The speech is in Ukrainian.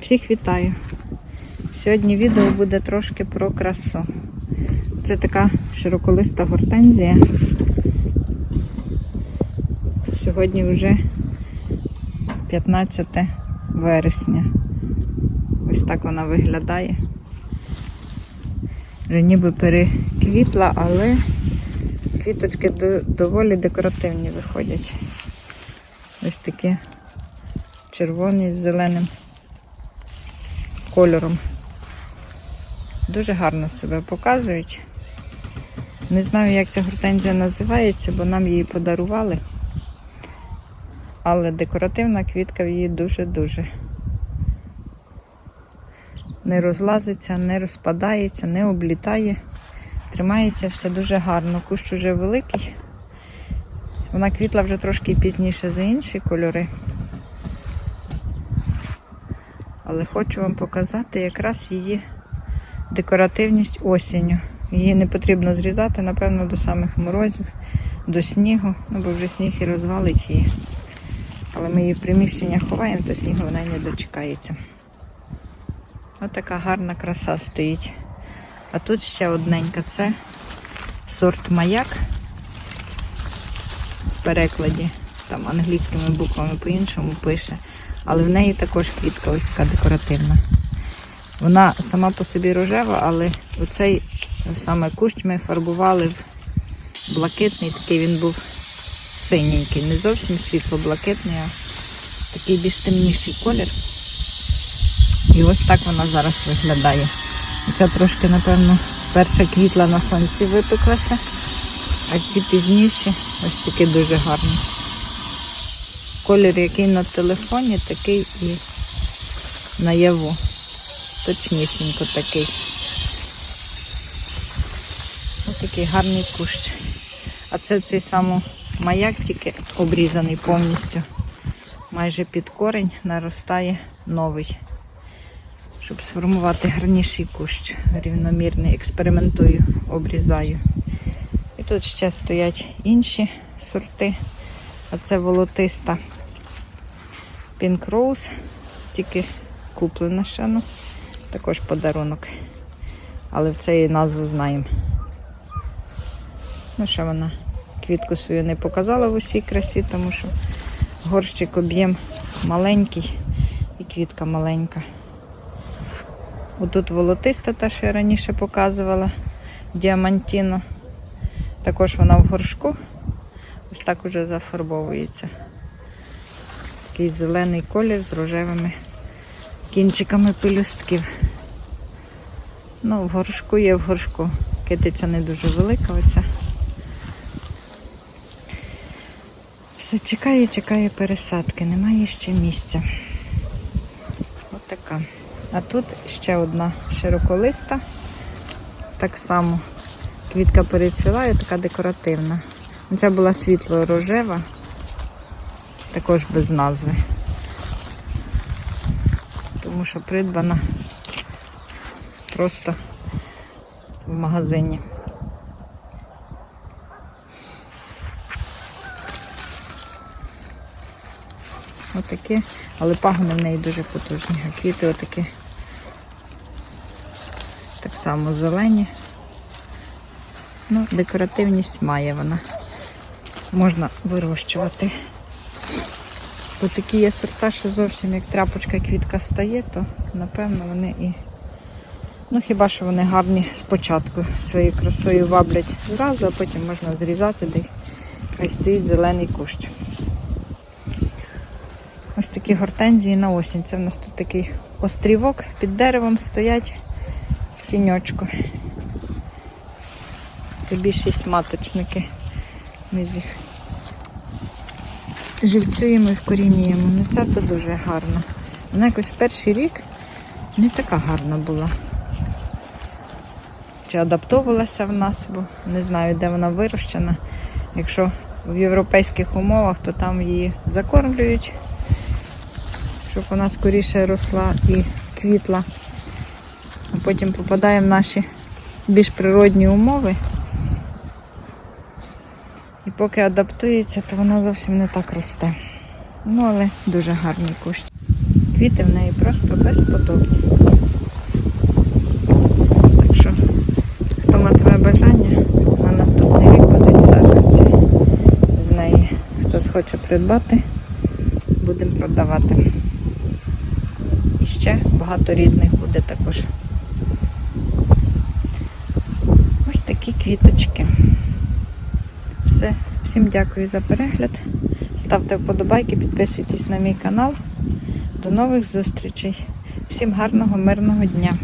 Всіх вітаю! Сьогодні відео буде трошки про красу. Це така широколиста гортензія. Сьогодні вже 15 вересня. Ось так вона виглядає. Вже ніби переквітла, але квіточки доволі декоративні виходять. Ось такі червоні з зеленим кольором. Дуже гарно себе показують. Не знаю, як ця гортензія називається, бо нам її подарували. Але декоративна квітка в її дуже-дуже. Не розлазиться, не розпадається, не облітає. Тримається все дуже гарно. Кущ уже великий. Вона квітла вже трошки пізніше за інші кольори. Але хочу вам показати якраз її декоративність осінню. Її не потрібно зрізати, напевно, до самих морозів, до снігу, ну бо вже сніг і розвалить її. Але ми її в приміщеннях ховаємо, то снігу вона не дочекається. Ось така гарна краса стоїть. А тут ще одненька це сорт маяк в перекладі, там англійськими буквами по-іншому пише. Але в неї також квітка ось така декоративна. Вона сама по собі рожева, але оцей саме кущ ми фарбували в блакитний, такий він був синенький, не зовсім світло-блакитний, а такий більш темніший колір. І ось так вона зараз виглядає. Ця трошки, напевно, перша квітла на сонці випеклася, а ці пізніші ось такі дуже гарні. Колір, який на телефоні, такий і наяву. Точнісінько такий. Ось такий гарний кущ. А це цей самий маяк, тільки обрізаний повністю. Майже під корень наростає новий. Щоб сформувати гарніший кущ. Рівномірний, експериментую, обрізаю. І тут ще стоять інші сорти. А це волотиста Pink Rose, тільки куплена ще, ну, також подарунок. Але в її назву знаємо. Ну, ще вона квітку свою не показала в усій красі, тому що горщик об'єм маленький і квітка маленька. Отут волотиста, та, що я раніше показувала, діамантіно. Також вона в горшку. Ось так уже зафарбовується. Такий зелений колір з рожевими кінчиками пелюстків. Ну, в горшку є в горшку. Китиця не дуже велика оця. Все чекає, чекає пересадки, немає ще місця. От така. А тут ще одна широколиста. Так само квітка перецвіла і така декоративна. Ця була світло-рожева, також без назви. Тому що придбана просто в магазині. Отакі, але пагони в неї дуже потужні. А квіти отакі так само зелені. Ну, декоративність має вона. Можна вирощувати. Бо такі є сорта, що зовсім як тряпочка квітка стає, то напевно вони і. Ну хіба що вони гарні спочатку своєю красою ваблять зразу, а потім можна зрізати, де хай стоїть зелений кущ. Ось такі гортензії на осінь. Це в нас тут такий острівок під деревом стоять в тіньочку. Це більшість маточники. Ми їх живцюємо і вкорінюємо. Ну ця то дуже гарна. Вона якось в перший рік не така гарна була. Чи адаптовувалася в нас, бо не знаю, де вона вирощена. Якщо в європейських умовах, то там її закормлюють, щоб вона скоріше росла і квітла. А потім попадає в наші більш природні умови. Поки адаптується, то вона зовсім не так росте. Ну, але дуже гарний кущ. квіти в неї просто безподобні. Так що, хто матиме бажання, на наступний рік будуть саджанці з неї. Хто схоче придбати, будемо продавати. І ще багато різних буде також. Ось такі квіточки. Все. Всім дякую за перегляд. Ставте вподобайки, підписуйтесь на мій канал. До нових зустрічей. Всім гарного, мирного дня!